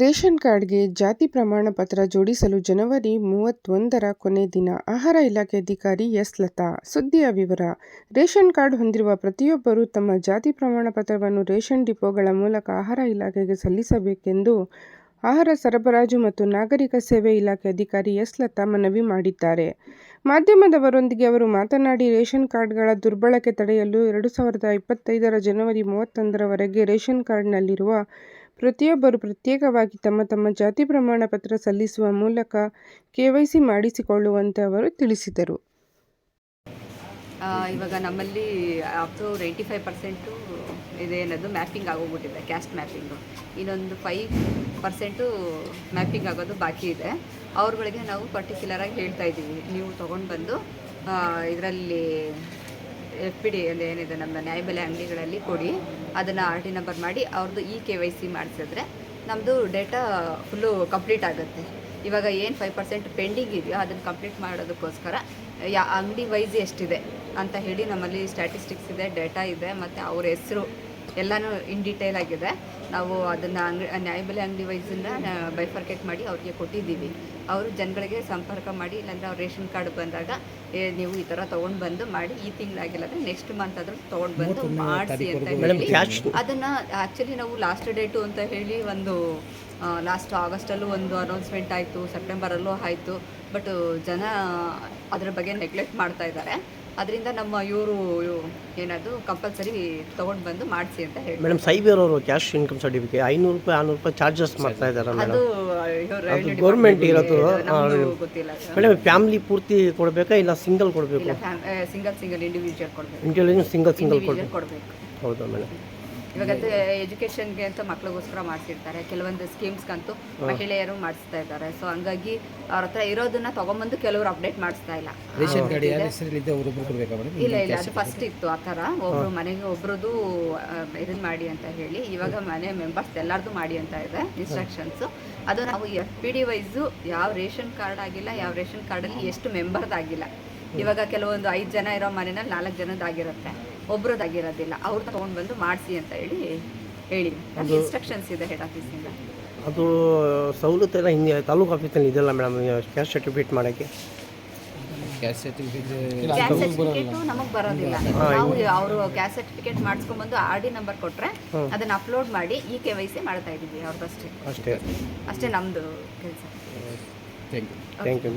Ration ಕಾರ್ಡ್ಗೆ ಜಾತಿ ಪ್ರಮಾಣ ಪತ್ರ ಜೋಡಿಸಲು ಜನವರಿ ಮೂವತ್ತೊಂದರ ಕೊನೆ ದಿನ ಆಹಾರ ಇಲಾಖೆ ಅಧಿಕಾರಿ ಎಸ್. ಲತಾ. ಸುದ್ದಿಯ ವಿವರ, ರೇಷನ್ ಕಾರ್ಡ್ ಹೊಂದಿರುವ ಪ್ರತಿಯೊಬ್ಬರೂ ತಮ್ಮ ಜಾತಿ ಪ್ರಮಾಣ ಪತ್ರವನ್ನು ರೇಷನ್ ಡಿಪೋಗಳ ಮೂಲಕ ಆಹಾರ ಇಲಾಖೆಗೆ ಸಲ್ಲಿಸಬೇಕೆಂದು ಆಹಾರ ಸರಬರಾಜು ಮತ್ತು ನಾಗರಿಕ ಸೇವೆ ಇಲಾಖೆ ಅಧಿಕಾರಿ ಎಸ್. ಲತಾ ಮನವಿ ಮಾಡಿದ್ದಾರೆ. ಮಾಧ್ಯಮದವರೊಂದಿಗೆ ಅವರು ಮಾತನಾಡಿ, ರೇಷನ್ ಕಾರ್ಡ್ಗಳ ದುರ್ಬಳಕೆ ತಡೆಯಲು ಎರಡು ಸಾವಿರದ ಇಪ್ಪತ್ತೈದರ ಜನವರಿ ಮೂವತ್ತೊಂದರವರೆಗೆ ರೇಷನ್ ಕಾರ್ಡ್ನಲ್ಲಿರುವ ಪ್ರತಿಯೊಬ್ಬರು ಪ್ರತ್ಯೇಕವಾಗಿ ತಮ್ಮ ತಮ್ಮ ಜಾತಿ ಪ್ರಮಾಣ ಪತ್ರ ಸಲ್ಲಿಸುವ ಮೂಲಕ ಕೆವೈಸಿ ಮಾಡಿಸಿಕೊಳ್ಳುವಂತೆ ಅವರು ತಿಳಿಸಿದರು ಇವಾಗ ನಮ್ಮಲ್ಲಿ up to eighty five percent ಇದೇನದು mapping ಆಗೋಗ್ಬಿಟ್ಟಿದೆ ಕ್ಯಾಸ್ಟ್ ಮ್ಯಾಪಿಂಗು ಇನ್ನೊಂದು ಫೈವ್ ಪರ್ಸೆಂಟು ಮ್ಯಾಪಿಂಗ್ ಆಗೋದು ಬಾಕಿ ಇದೆ. ಅವ್ರುಗಳಿಗೆ ನಾವು ಪರ್ಟಿಕ್ಯುಲರಾಗಿ ಹೇಳ್ತಾ ಇದ್ದೀವಿ. ನೀವು ತೊಗೊಂಡು ಬಂದು ಇದರಲ್ಲಿ ಎಫ್ ಪಿ ಡಿ ಅಲ್ಲಿ ಏನಿದೆ, ನಮ್ಮ ನ್ಯಾಯಬೆಲೆ ಅಂಗಡಿಗಳಲ್ಲಿ ಕೊಡಿ, ಅದನ್ನು ಆರ್ ಟಿ ನಂಬರ್ ಮಾಡಿ ಅವ್ರದ್ದು ಇ ಕೆ ವೈ ಸಿ ಮಾಡಿಸಿದ್ರೆ ನಮ್ಮದು ಡೇಟಾ ಫುಲ್ಲು ಕಂಪ್ಲೀಟ್ ಆಗುತ್ತೆ. ಇವಾಗ ಏನು ಫೈವ್ ಪರ್ಸೆಂಟ್ ಪೆಂಡಿಂಗ್ ಇದೆಯೋ ಅದನ್ನು ಕಂಪ್ಲೀಟ್ ಮಾಡೋದಕ್ಕೋಸ್ಕರ, ಯಾ ಅಂಗಡಿ ವೈಸ್ ಎಷ್ಟಿದೆ ಅಂತ ಹೇಳಿ ನಮ್ಮಲ್ಲಿ ಸ್ಟ್ಯಾಟಿಸ್ಟಿಕ್ಸ್ ಇದೆ, ಡೇಟಾ ಇದೆ, ಮತ್ತು ಅವ್ರ ಹೆಸರು ಎಲ್ಲನೂ ಇನ್ ಡೀಟೇಲ್ ಆಗಿದೆ. ನಾವು ಅದನ್ನು ಅಂಗಡಿ ನ್ಯಾಯಬೆಲೆ ಅಂಗಡಿ ವೈಸನ್ನು ಬೈಫರ್ಕೇಟ್ ಮಾಡಿ ಅವ್ರಿಗೆ ಕೊಟ್ಟಿದ್ದೀವಿ. ಅವರು ಜನಗಳಿಗೆ ಸಂಪರ್ಕ ಮಾಡಿ ಇಲ್ಲಾಂದ್ರೆ ಅವ್ರ ರೇಷನ್ ಕಾರ್ಡ್ ಬಂದಾಗ ಏ, ನೀವು ಈ ಥರ ತೊಗೊಂಡು ಬಂದು ಮಾಡಿ ಈ ತಿಂಗಳಾಗಿಲ್ಲ ಅಂದ್ರೆ ನೆಕ್ಸ್ಟ್ ಮಂತ್ ಆದರೂ ತೊಗೊಂಡು ಬಂದು ಮಾಡಿಸಿ ಅಂತ ಹೇಳಿ. ಅದನ್ನು ಆ್ಯಕ್ಚುಲಿ ನಾವು ಲಾಸ್ಟ್ ಡೇಟು ಅಂತ ಹೇಳಿ ಒಂದು ಲಾಸ್ಟ್ ಆಗಸ್ಟಲ್ಲೂ ಒಂದು ಅನೌನ್ಸ್ಮೆಂಟ್ ಆಯಿತು ಸೆಪ್ಟೆಂಬರಲ್ಲೂ ಆಯಿತು. ಬಟ್ ಜನ ಅದರ ಬಗ್ಗೆ ನೆಗ್ಲೆಕ್ಟ್ ಮಾಡ್ತಾ ಇದ್ದಾರೆ. ಅದರಿಂದ ನಮ್ಮ ಇವರು ಏನದು ಕಂಪಲ್ಸರಿ ತಗೊಂಡು ಬಂದು ಮಾಡಿಸಿ ಅಂತ ಹೇಳಿ ಮೇಡಮ್ ಸೈಬರ್ ಅವರು ಕ್ಯಾಶ್ ಇನ್ಕಮ್ ಸರ್ಟಿಫಿಕೇಟ್ ಐನೂರು ರೂಪಾಯಿ ಆರ್ನೂರು ರೂಪಾಯಿ ಚಾರ್ಜಸ್ ಮಾಡ್ತಾ ಇದ್ದಾರೆ ಅದು department ಇರೋದು, ಗೊತ್ತಿಲ್ಲ. ಮೇಡಮ್ ಫ್ಯಾಮಿಲಿ ಪೂರ್ತಿ ಕೊಡಬೇಕಾ ಇಲ್ಲ ಸಿಂಗಲ್ ಕೊಡಬೇಕು? ಸಿಂಗಲ್ ಸಿಂಗಲ್ ಇಂಡಿವಿಜುವಲ್ ಕೊಡಬೇಕು. ಇಂಡಿವಿಜುವಲ್ ಸಿಂಗಲ್ ಸಿಂಗಲ್ ಕೊಡಬೇಕು. ಹೌದಾ ಮೇಡಮ್? ಇವಾಗ ಎಜುಕೇಷನ್ಗೆ ಅಂತ ಮಕ್ಳಿಗೋಸ್ಕರ ಮಾಡ್ತಿರ್ತಾರೆ ಕೆಲವೊಂದು ಸ್ಕೀಮ್ಸ್ಗಂತೂ ಮಹಿಳೆಯರು ಮಾಡಿಸ್ತಾ ಇದ್ದಾರೆ. ಸೊ ಹಂಗಾಗಿ ಅವ್ರ ಹತ್ರ ಇರೋದನ್ನ ತಗೊಂಬಂದು ಕೆಲವರು ಅಪ್ಡೇಟ್ ಮಾಡಿಸ್ತಾ ಇಲ್ಲ. ರೇಷನ್ ಕಾರ್ಡ್ ಯಾರ ಹೆಸರಲ್ಲಿದ್ದೆ ಅವರೊಬ್ಬರು ಕೊಡಬೇಕಾ ಮೇಡಮ್ ಇಲ್ಲ ಇಲ್ಲ ಅದು ಫಸ್ಟ್ ಇತ್ತು ಆ ಥರ. ಒಬ್ರು ಮನೆಗೆ ಒಬ್ರದ್ದು ಇದನ್ನ ಮಾಡಿ ಅಂತ ಹೇಳಿ. ಇವಾಗ ಮನೆ ಮೆಂಬರ್ಸ್ ಎಲ್ಲಾರ್ದು ಮಾಡಿ ಅಂತ ಇದೆ ಇನ್ಸ್ಟ್ರಕ್ಷನ್ಸ್ ಅದು ನಾವು ಎಫ್ ಪಿ ಡಿ ವೈಸು ಯಾವ ರೇಷನ್ ಕಾರ್ಡ್ ಆಗಿಲ್ಲ ಯಾವ ರೇಷನ್ ಕಾರ್ಡಲ್ಲಿ ಎಷ್ಟು ಮೆಂಬರ್ದಾಗಿಲ್ಲ ಇವಾಗ ಕೆಲವೊಂದು ಐದು ಜನ ಇರೋ ಮನೆಯಲ್ಲಿ ನಾಲ್ಕು ಜನದಾಗಿರುತ್ತೆ ಒಬ್ರದ್ದಾಗಿರೋದಿಲ್ಲ ಅವ್ರು ತಗೊಂಡು ಬಂದು ಮಾಡಿಸಿ ಅಂತ ಹೇಳಿ ಹೇಳಿ ಇನ್ಸ್ಟ್ರಕ್ಷನ್ಸ್ ಇದೆ ಹೆಡ್ ಆಫೀಸಿಂದ ಅದು ಸವಲತ್ತೆಲ್ಲ ಹಿಂಗೆ ತಾಲೂಕು ಆಫೀಸಲ್ಲಿ ಇದೆಲ್ಲ ಮೇಡಮ್ ಕ್ಯಾಶ್ ಸರ್ಟಿಫಿಕೇಟ್ ಮಾಡೋಕ್ಕೆ? ಕ್ಯಾಸ್ಟ್ ಸರ್ಟಿಫಿಕೇಟ್ ನಮಗೆ ಬರೋದಿಲ್ಲ. ನಾವು ಅವರು ಕ್ಯಾಸ್ಟ್ ಸರ್ಟಿಫಿಕೇಟ್ ಮಾಡಿಸ್ಕೊಂಡ್ಬಂದು ಆರ್ ಡಿ ನಂಬರ್ ಕೊಟ್ರೆ ಅದನ್ನ ಅಪ್ಲೋಡ್ ಮಾಡಿ ಈ ಕೆ ವೈ ಸಿ ಮಾಡ್ತಾ ಇದ್ದೀವಿ ಅವ್ರದ್ದು ಅಷ್ಟೇ. ಅಷ್ಟೇ ನಮ್ಮದು ಕೆಲಸ. Thank you thank you